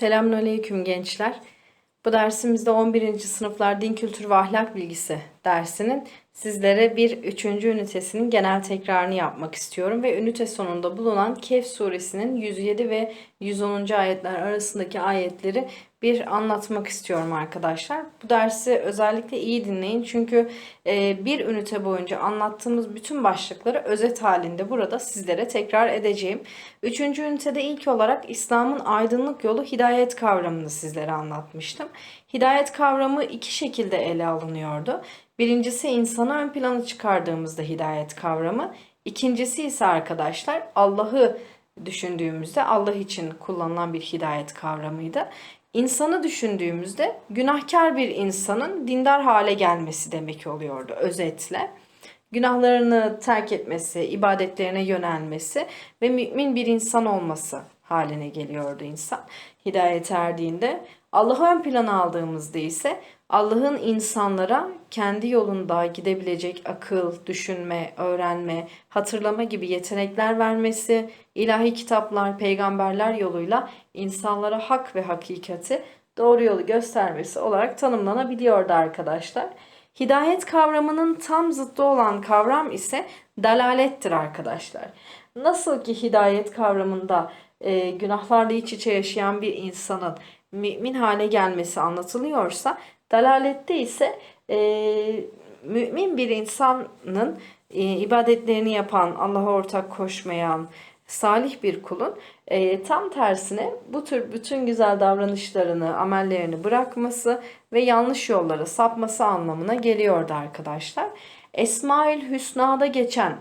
Selamünaleyküm gençler. Bu dersimizde 11. sınıflar din kültürü ve ahlak bilgisi dersinin sizlere bir üçüncü ünitesinin genel tekrarını yapmak istiyorum ve ünite sonunda bulunan Kehf suresinin 107 ve 110. ayetler arasındaki ayetleri bir anlatmak istiyorum arkadaşlar. Bu dersi özellikle iyi dinleyin çünkü e, bir ünite boyunca anlattığımız bütün başlıkları özet halinde burada sizlere tekrar edeceğim. Üçüncü ünitede ilk olarak İslam'ın aydınlık yolu hidayet kavramını sizlere anlatmıştım. Hidayet kavramı iki şekilde ele alınıyordu. Birincisi insanı ön plana çıkardığımızda hidayet kavramı. İkincisi ise arkadaşlar Allah'ı düşündüğümüzde Allah için kullanılan bir hidayet kavramıydı. İnsanı düşündüğümüzde günahkar bir insanın dindar hale gelmesi demek oluyordu özetle. Günahlarını terk etmesi, ibadetlerine yönelmesi ve mümin bir insan olması haline geliyordu insan hidayete erdiğinde. Allah'ı ön plana aldığımızda ise Allah'ın insanlara kendi yolunda gidebilecek akıl, düşünme, öğrenme, hatırlama gibi yetenekler vermesi, ilahi kitaplar, peygamberler yoluyla insanlara hak ve hakikati doğru yolu göstermesi olarak tanımlanabiliyordu arkadaşlar. Hidayet kavramının tam zıttı olan kavram ise dalalettir arkadaşlar. Nasıl ki hidayet kavramında e, günahlarla iç içe yaşayan bir insanın mümin hale gelmesi anlatılıyorsa dalalette ise e, mümin bir insanın e, ibadetlerini yapan, Allah'a ortak koşmayan, salih bir kulun e, tam tersine bu tür bütün güzel davranışlarını, amellerini bırakması ve yanlış yollara sapması anlamına geliyordu arkadaşlar. Esmaül Hüsna'da geçen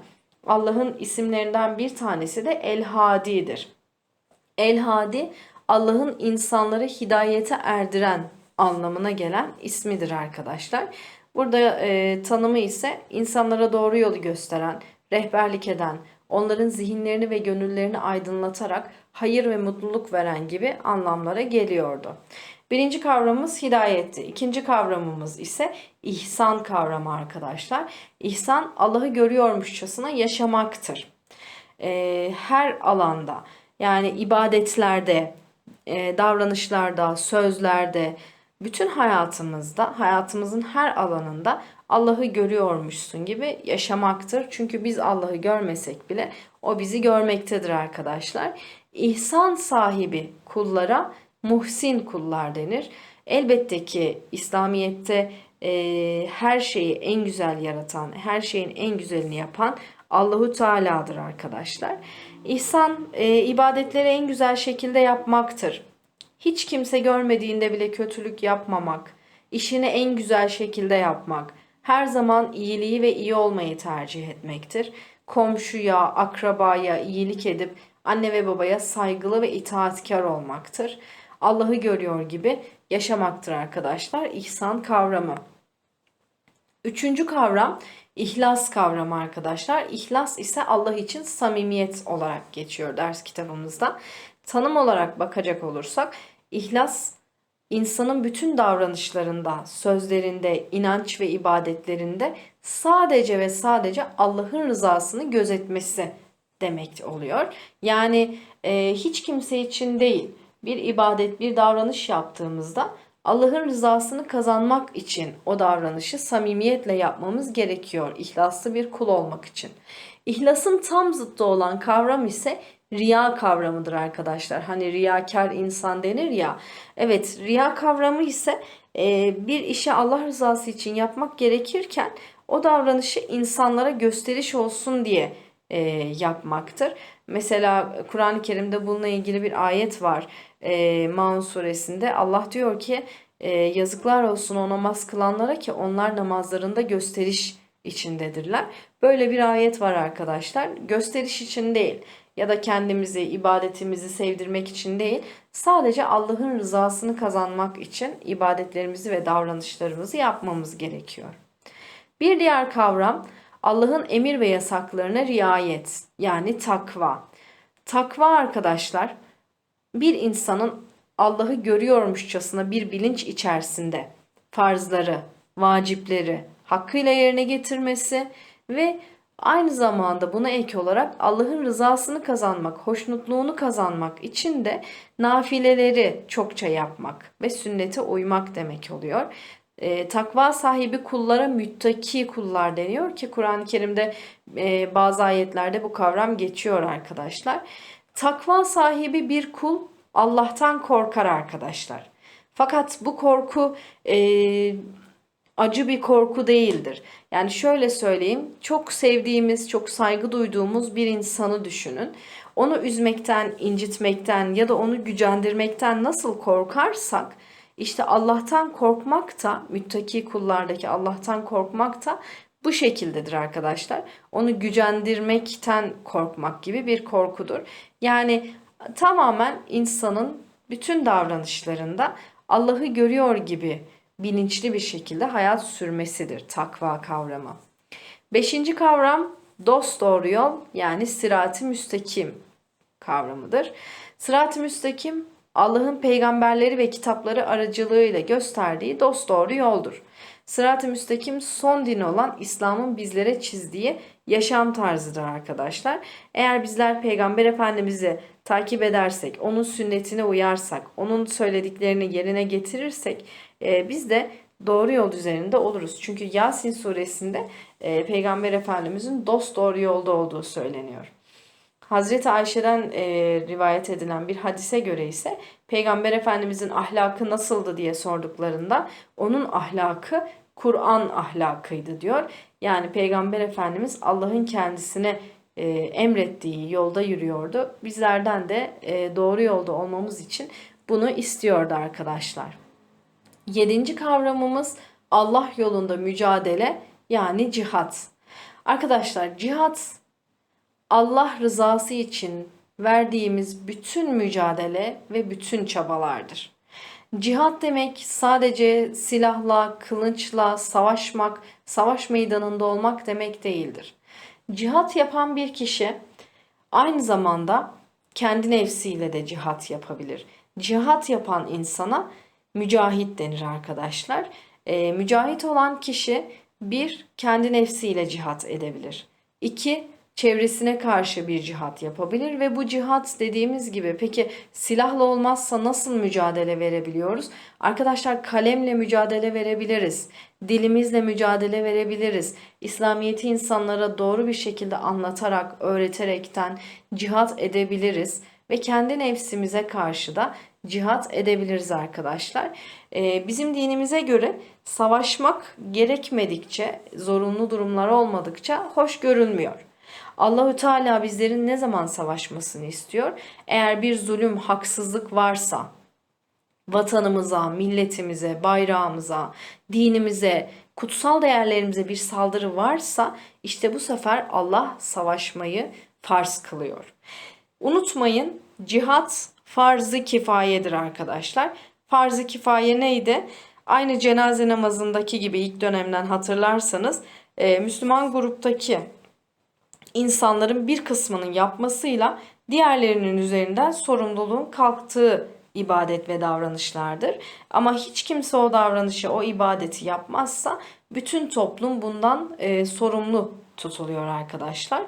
Allah'ın isimlerinden bir tanesi de El Hadi'dir. El Hadi Allah'ın insanları hidayete erdiren anlamına gelen ismidir arkadaşlar. Burada e, tanımı ise insanlara doğru yolu gösteren, rehberlik eden, onların zihinlerini ve gönüllerini aydınlatarak hayır ve mutluluk veren gibi anlamlara geliyordu. Birinci kavramımız hidayetti. İkinci kavramımız ise ihsan kavramı arkadaşlar. İhsan Allah'ı görüyormuşçasına yaşamaktır. E, her alanda yani ibadetlerde, e, davranışlarda, sözlerde, bütün hayatımızda, hayatımızın her alanında Allah'ı görüyormuşsun gibi yaşamaktır. Çünkü biz Allah'ı görmesek bile o bizi görmektedir arkadaşlar. İhsan sahibi kullara muhsin kullar denir. Elbette ki İslamiyet'te e, her şeyi en güzel yaratan, her şeyin en güzelini yapan Allahu Teala'dır arkadaşlar. İhsan e, ibadetleri en güzel şekilde yapmaktır. Hiç kimse görmediğinde bile kötülük yapmamak, işini en güzel şekilde yapmak, her zaman iyiliği ve iyi olmayı tercih etmektir. Komşuya, akrabaya iyilik edip anne ve babaya saygılı ve itaatkar olmaktır. Allah'ı görüyor gibi yaşamaktır arkadaşlar ihsan kavramı. Üçüncü kavram İhlas kavramı arkadaşlar. İhlas ise Allah için samimiyet olarak geçiyor ders kitabımızda. Tanım olarak bakacak olursak ihlas insanın bütün davranışlarında, sözlerinde, inanç ve ibadetlerinde sadece ve sadece Allah'ın rızasını gözetmesi demek oluyor. Yani e, hiç kimse için değil bir ibadet, bir davranış yaptığımızda Allah'ın rızasını kazanmak için o davranışı samimiyetle yapmamız gerekiyor. İhlaslı bir kul olmak için. İhlasın tam zıttı olan kavram ise riya kavramıdır arkadaşlar. Hani riyakar insan denir ya. Evet riya kavramı ise e, bir işi Allah rızası için yapmak gerekirken o davranışı insanlara gösteriş olsun diye e, yapmaktır. Mesela Kur'an-ı Kerim'de bununla ilgili bir ayet var. E, Maun suresinde Allah diyor ki e, yazıklar olsun o namaz kılanlara ki onlar namazlarında gösteriş içindedirler. Böyle bir ayet var arkadaşlar. Gösteriş için değil ya da kendimizi, ibadetimizi sevdirmek için değil, sadece Allah'ın rızasını kazanmak için ibadetlerimizi ve davranışlarımızı yapmamız gerekiyor. Bir diğer kavram Allah'ın emir ve yasaklarına riayet yani takva. Takva arkadaşlar bir insanın Allah'ı görüyormuşçasına bir bilinç içerisinde farzları, vacipleri hakkıyla yerine getirmesi ve Aynı zamanda buna ek olarak Allah'ın rızasını kazanmak, hoşnutluğunu kazanmak için de nafileleri çokça yapmak ve sünnete uymak demek oluyor. E, takva sahibi kullara müttaki kullar deniyor ki Kur'an-ı Kerim'de e, bazı ayetlerde bu kavram geçiyor arkadaşlar. Takva sahibi bir kul Allah'tan korkar arkadaşlar. Fakat bu korku e, acı bir korku değildir. Yani şöyle söyleyeyim, çok sevdiğimiz, çok saygı duyduğumuz bir insanı düşünün. Onu üzmekten, incitmekten ya da onu gücendirmekten nasıl korkarsak, işte Allah'tan korkmak da, müttaki kullardaki Allah'tan korkmak da bu şekildedir arkadaşlar. Onu gücendirmekten korkmak gibi bir korkudur. Yani tamamen insanın bütün davranışlarında Allah'ı görüyor gibi bilinçli bir şekilde hayat sürmesidir takva kavramı. Beşinci kavram dost doğru yol yani sırat-ı müstakim kavramıdır. Sırat-ı müstakim Allah'ın peygamberleri ve kitapları aracılığıyla gösterdiği dost doğru yoldur. Sırat-ı müstakim son din olan İslam'ın bizlere çizdiği yaşam tarzıdır arkadaşlar. Eğer bizler Peygamber Efendimiz'i takip edersek, onun sünnetine uyarsak, onun söylediklerini yerine getirirsek e, biz de doğru yol üzerinde oluruz. Çünkü Yasin suresinde e, Peygamber Efendimiz'in dost doğru yolda olduğu söyleniyor. Hazreti Ayşe'den e, rivayet edilen bir hadise göre ise Peygamber Efendimizin ahlakı nasıldı diye sorduklarında onun ahlakı Kur'an ahlakıydı diyor. Yani Peygamber Efendimiz Allah'ın kendisine e, emrettiği yolda yürüyordu. Bizlerden de e, doğru yolda olmamız için bunu istiyordu arkadaşlar. Yedinci kavramımız Allah yolunda mücadele yani cihat. Arkadaşlar cihat Allah rızası için verdiğimiz bütün mücadele ve bütün çabalardır. Cihat demek sadece silahla, kılıçla savaşmak, savaş meydanında olmak demek değildir. Cihat yapan bir kişi aynı zamanda kendi nefsiyle de cihat yapabilir. Cihat yapan insana mücahit denir arkadaşlar. E, mücahit olan kişi bir kendi nefsiyle cihat edebilir. İki çevresine karşı bir cihat yapabilir ve bu cihat dediğimiz gibi peki silahla olmazsa nasıl mücadele verebiliyoruz? Arkadaşlar kalemle mücadele verebiliriz. Dilimizle mücadele verebiliriz. İslamiyeti insanlara doğru bir şekilde anlatarak, öğreterekten cihat edebiliriz ve kendi nefsimize karşı da cihat edebiliriz arkadaşlar. Ee, bizim dinimize göre savaşmak gerekmedikçe, zorunlu durumlar olmadıkça hoş görülmüyor. Allahü Teala bizlerin ne zaman savaşmasını istiyor? Eğer bir zulüm, haksızlık varsa vatanımıza, milletimize, bayrağımıza, dinimize, kutsal değerlerimize bir saldırı varsa işte bu sefer Allah savaşmayı farz kılıyor. Unutmayın cihat farz-ı kifayedir arkadaşlar. Farz-ı kifaye neydi? Aynı cenaze namazındaki gibi ilk dönemden hatırlarsanız Müslüman gruptaki insanların bir kısmının yapmasıyla diğerlerinin üzerinden sorumluluğun kalktığı ibadet ve davranışlardır. Ama hiç kimse o davranışı, o ibadeti yapmazsa bütün toplum bundan e, sorumlu tutuluyor arkadaşlar.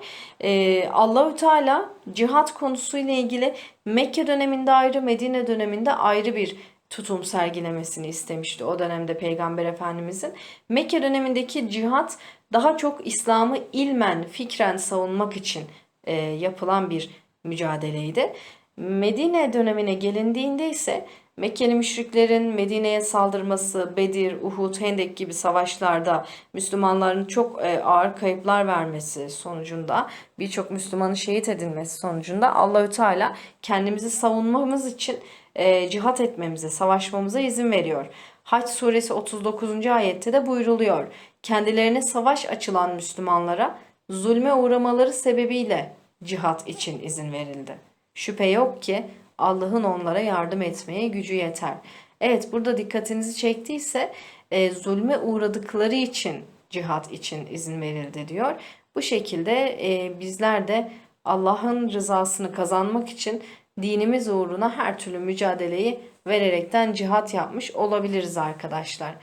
Ee, Allahü Teala cihat konusuyla ilgili Mekke döneminde ayrı, Medine döneminde ayrı bir tutum sergilemesini istemişti o dönemde Peygamber Efendimizin. Mekke dönemindeki cihat daha çok İslam'ı ilmen, fikren savunmak için e, yapılan bir mücadeleydi. Medine dönemine gelindiğinde ise Mekkeli müşriklerin Medine'ye saldırması, Bedir, Uhud, Hendek gibi savaşlarda Müslümanların çok e, ağır kayıplar vermesi sonucunda, birçok Müslümanın şehit edilmesi sonucunda Allahü Teala kendimizi savunmamız için e, cihat etmemize, savaşmamıza izin veriyor. Haç suresi 39. ayette de buyruluyor. Kendilerine savaş açılan Müslümanlara zulme uğramaları sebebiyle cihat için izin verildi. Şüphe yok ki Allah'ın onlara yardım etmeye gücü yeter. Evet burada dikkatinizi çektiyse e, zulme uğradıkları için cihat için izin verildi diyor. Bu şekilde e, bizler de Allah'ın rızasını kazanmak için dinimiz uğruna her türlü mücadeleyi vererekten cihat yapmış olabiliriz arkadaşlar.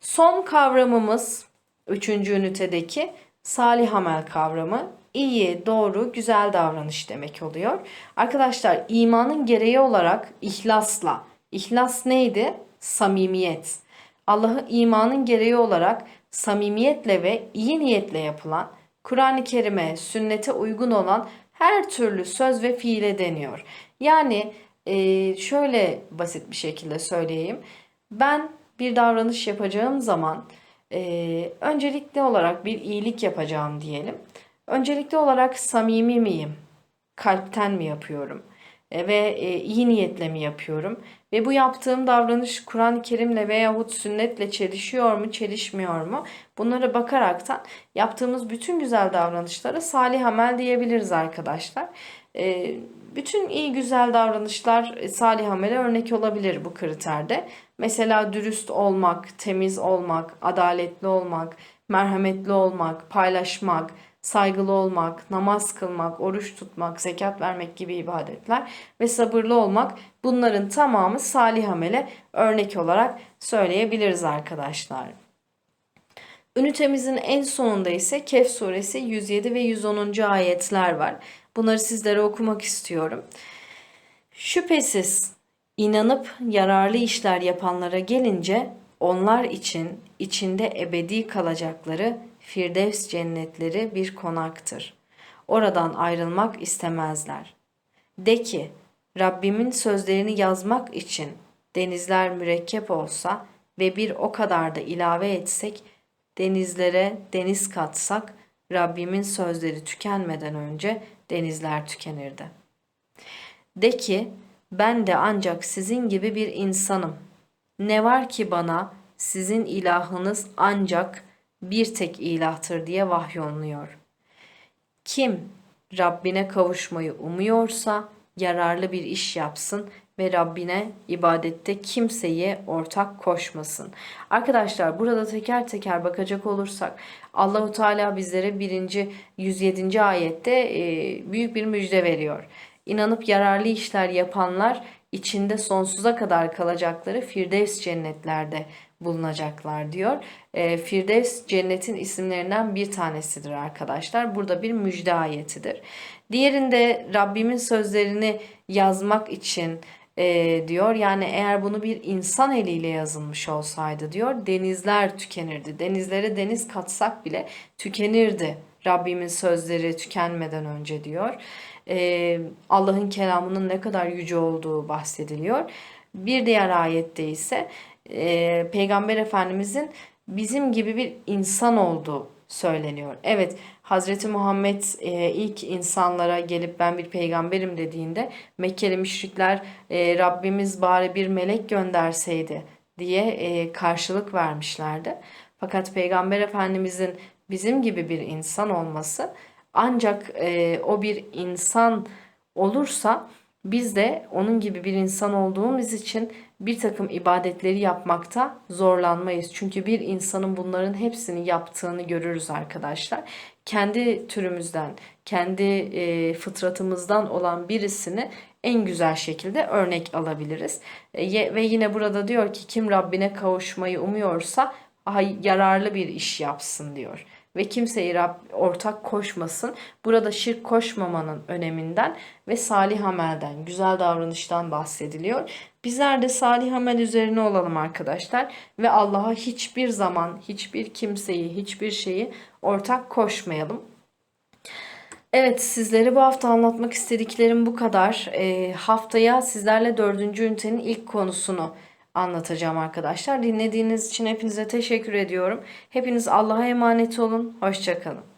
Son kavramımız 3. ünitedeki salih amel kavramı iyi, doğru, güzel davranış demek oluyor. Arkadaşlar imanın gereği olarak ihlasla. İhlas neydi? Samimiyet. Allah'ı imanın gereği olarak samimiyetle ve iyi niyetle yapılan, Kur'an-ı Kerim'e, sünnete uygun olan her türlü söz ve fiile deniyor. Yani e, şöyle basit bir şekilde söyleyeyim. Ben bir davranış yapacağım zaman e, öncelikli olarak bir iyilik yapacağım diyelim. Öncelikli olarak samimi miyim? Kalpten mi yapıyorum? E, ve e, iyi niyetle mi yapıyorum? Ve bu yaptığım davranış Kur'an-ı Kerim'le veyahut sünnetle çelişiyor mu, çelişmiyor mu? Bunlara bakaraktan yaptığımız bütün güzel davranışlara salih amel diyebiliriz arkadaşlar. E, bütün iyi güzel davranışlar salih amele örnek olabilir bu kriterde. Mesela dürüst olmak, temiz olmak, adaletli olmak, merhametli olmak, paylaşmak, saygılı olmak, namaz kılmak, oruç tutmak, zekat vermek gibi ibadetler ve sabırlı olmak bunların tamamı salih amele örnek olarak söyleyebiliriz arkadaşlar. Ünitemizin en sonunda ise Kehf suresi 107 ve 110. ayetler var. Bunları sizlere okumak istiyorum. Şüphesiz inanıp yararlı işler yapanlara gelince onlar için içinde ebedi kalacakları Firdevs cennetleri bir konaktır. Oradan ayrılmak istemezler. De ki, Rabbimin sözlerini yazmak için denizler mürekkep olsa ve bir o kadar da ilave etsek, denizlere deniz katsak, Rabbimin sözleri tükenmeden önce denizler tükenirdi. De ki, ben de ancak sizin gibi bir insanım. Ne var ki bana sizin ilahınız ancak bir tek ilahtır diye vahyonluyor. Kim Rabbine kavuşmayı umuyorsa yararlı bir iş yapsın ve Rabbine ibadette kimseye ortak koşmasın. Arkadaşlar burada teker teker bakacak olursak Allahu Teala bizlere birinci 107. ayette e, büyük bir müjde veriyor. İnanıp yararlı işler yapanlar içinde sonsuza kadar kalacakları Firdevs cennetlerde bulunacaklar diyor. E, Firdevs cennetin isimlerinden bir tanesidir arkadaşlar. Burada bir müjde ayetidir. Diğerinde Rabbimin sözlerini yazmak için e, diyor. Yani eğer bunu bir insan eliyle yazılmış olsaydı diyor denizler tükenirdi. Denizlere deniz katsak bile tükenirdi. Rabbimin sözleri tükenmeden önce diyor. E, Allah'ın kelamının ne kadar yüce olduğu bahsediliyor. Bir diğer ayette ise e, Peygamber Efendimizin bizim gibi bir insan olduğu söyleniyor. Evet Hazreti Muhammed e, ilk insanlara gelip ben bir peygamberim dediğinde Mekkeli müşrikler e, Rabbimiz bari bir melek gönderseydi diye e, karşılık vermişlerdi. Fakat Peygamber Efendimizin bizim gibi bir insan olması ancak e, o bir insan olursa biz de onun gibi bir insan olduğumuz için bir takım ibadetleri yapmakta zorlanmayız. Çünkü bir insanın bunların hepsini yaptığını görürüz arkadaşlar. Kendi türümüzden, kendi e, fıtratımızdan olan birisini en güzel şekilde örnek alabiliriz. E, ve yine burada diyor ki kim Rabbine kavuşmayı umuyorsa yararlı bir iş yapsın diyor ve kimseye Rab ortak koşmasın. Burada şirk koşmamanın öneminden ve salih amelden, güzel davranıştan bahsediliyor. Bizler de salih amel üzerine olalım arkadaşlar ve Allah'a hiçbir zaman hiçbir kimseyi, hiçbir şeyi ortak koşmayalım. Evet sizlere bu hafta anlatmak istediklerim bu kadar. E, haftaya sizlerle dördüncü ünitenin ilk konusunu anlatacağım arkadaşlar. Dinlediğiniz için hepinize teşekkür ediyorum. Hepiniz Allah'a emanet olun. Hoşçakalın.